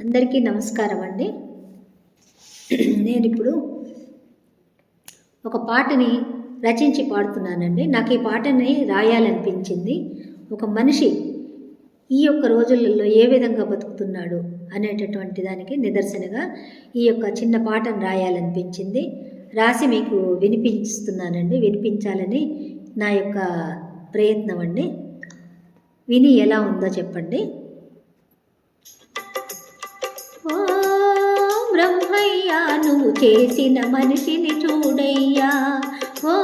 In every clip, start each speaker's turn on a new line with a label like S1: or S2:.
S1: అందరికీ నమస్కారం అండి. నేను ఇప్పుడు ఒక పాటని రచించి పాడుతున్నానండి. నాకు ఈ పాటని రాయాలనిపించింది. ఒక మనిషి ఈ యొక్క రోజులలో ఏ విధంగా బతుకుతున్నాడు అనేటటువంటి దానికి నిదర్శనగా ఈ యొక్క చిన్న పాటను రాయాలనిపించింది. రాసి మీకు వినిపిస్తున్నానండి. వినిపించాలని నా యొక్క ప్రయత్నం అండి. విని ఎలా ఉందో చెప్పండి. ఓ బ్రహ్మయ్యా నువ్వు చేసిన మనిషిని చూడయ్యా. ఓ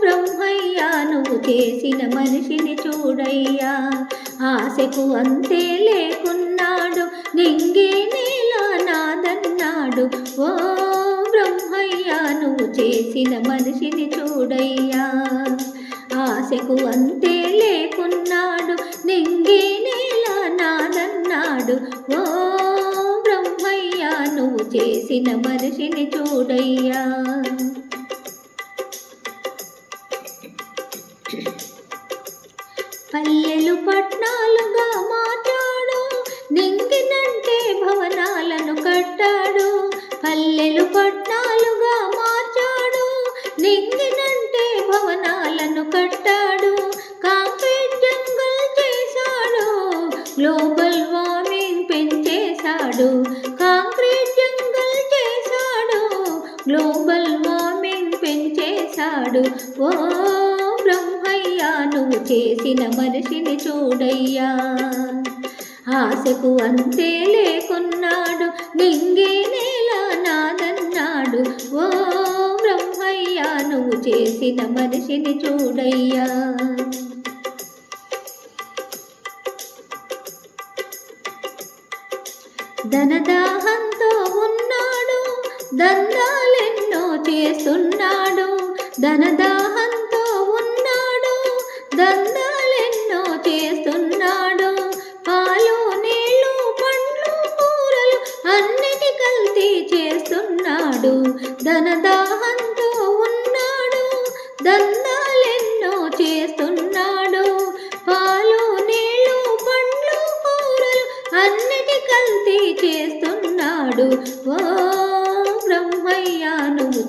S1: బ్రహ్మయ్యా నువ్వు చేసిన మనిషిని చూడయ్యా. ఆశకు అంతే లేకున్నాడు నింగే నేల నాదన్నాడు. ఓ బ్రహ్మయ్యా నువ్వు చేసిన మనిషిని చూడయ్యా. ఆశకు అంతే లేకున్నాడు నింగే నేల నాదన్నాడు. ఓ చేసిన మనిషిని చూడయ్యా. పల్లెలు పట్నాలుగా మార్చాడు నింగినంటే భవనాలను కట్టాడు. పల్లెలు పట్నాలుగా మార్చాడు నింగినంటే భవనాలను కట్టాడు. కాంక్రీట్ జంగల్ చేశాడు గ్లోబల్ వార్మింగ్ పెంచేశాడు పెంచేశాడు ఓ బ్రహ్మయ్యా నువ్వు చేసిన మనిషిని చూడయ్యా. ఆశకు అంతే లేకున్నాడు నింగే నేల నాదన్నాడు. ఓ బ్రహ్మయ్యా నువ్వు చేసిన మనిషిని చూడయ్యా. ధనదాహంతో ఉన్నాడు దందాలెన్నో చేస్తున్నాడు. ధనదాహంతో ఉన్నాడు దందాలెన్నో చేస్తున్నాడు పాలు నీళ్ళు పండ్లు కూరలు అన్నిటి కల్తీ చేస్తున్నాడు. ధనదాహ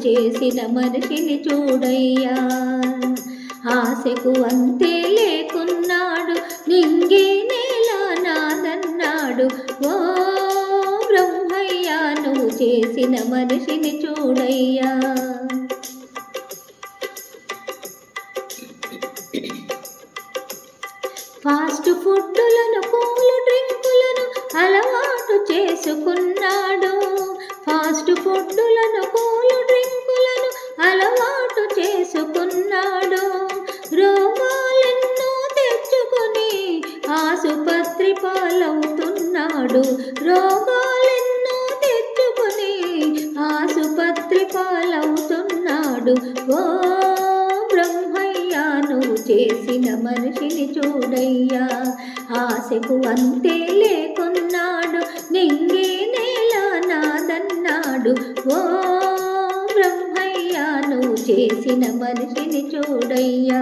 S1: చేసిన మనిషిని చూడయ్యా. ఆశకు అంతే లేకున్నాడు నింగే నేల నాదన్నాడు. ఓ బ్రహ్మయ్యా నువ్వు చేసిన మనిషిని చూడయ్యా. ఫాస్ట్ ఫుడ్లను కూల్ డ్రింకులను అలవాటు చేసుకున్నాడు. ఫాస్ట్ ఫుడ్లను ఆసుపత్రి పాలవుతున్నాడు రోగాలెన్నో తెచ్చుకొని ఆసుపత్రి పాలవుతున్నాడు ఓ బ్రహ్మయ్యా నువ్వు చేసిన మనిషిని చూడయ్యా. ఆశకు అంతే లేకున్నాడు నింగే నేల నాదన్నాడు. ఓ బ్రహ్మయ్యా నువ్వు చేసిన మనిషిని చూడయ్యా.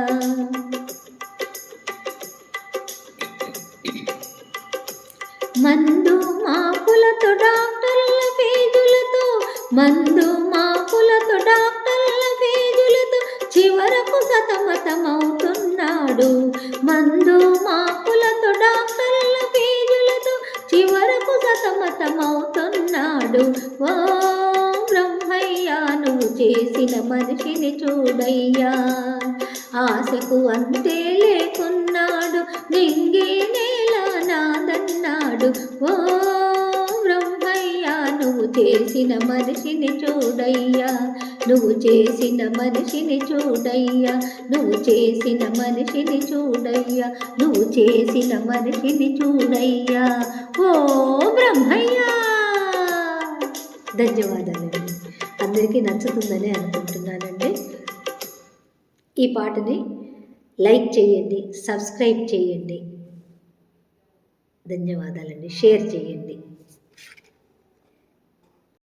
S1: మందు మాకులతో డాక్టర్ల ఫీజులతో మందు మాకులతో డాక్టర్ల ఫీజులతో చివరకు సతమతమవుతున్నాడు. మందు మాకులతో డాక్టర్ల ఫీజులతో చివరకు సతమతమవుతున్నాడు. ఓ బ్రహ్మయ్యా నువ్వు చేసిన మనిషిని చూడయ్యా. ఆశకు అంతే లేకున్నాడు నింగే ఓ బ్రహ్మయ్యా నువ్వు చేసిన మనిషిని చూడయ్యా నువ్వు చేసిన మనిషిని చూడయ్యా నువ్వు చేసిన మనిషిని చూడయ్యా నువ్వు చేసిన మనిషిని చూడయ్యా. ఓ బ్రహ్మయ్యా! ధన్యవాదాలండి అందరికీ నచ్చుతుందని అనుకుంటున్నానండి. ఈ పాటని లైక్ చేయండి సబ్స్క్రైబ్ చేయండి. ధన్యవాదాలండి. షేర్ చేయండి.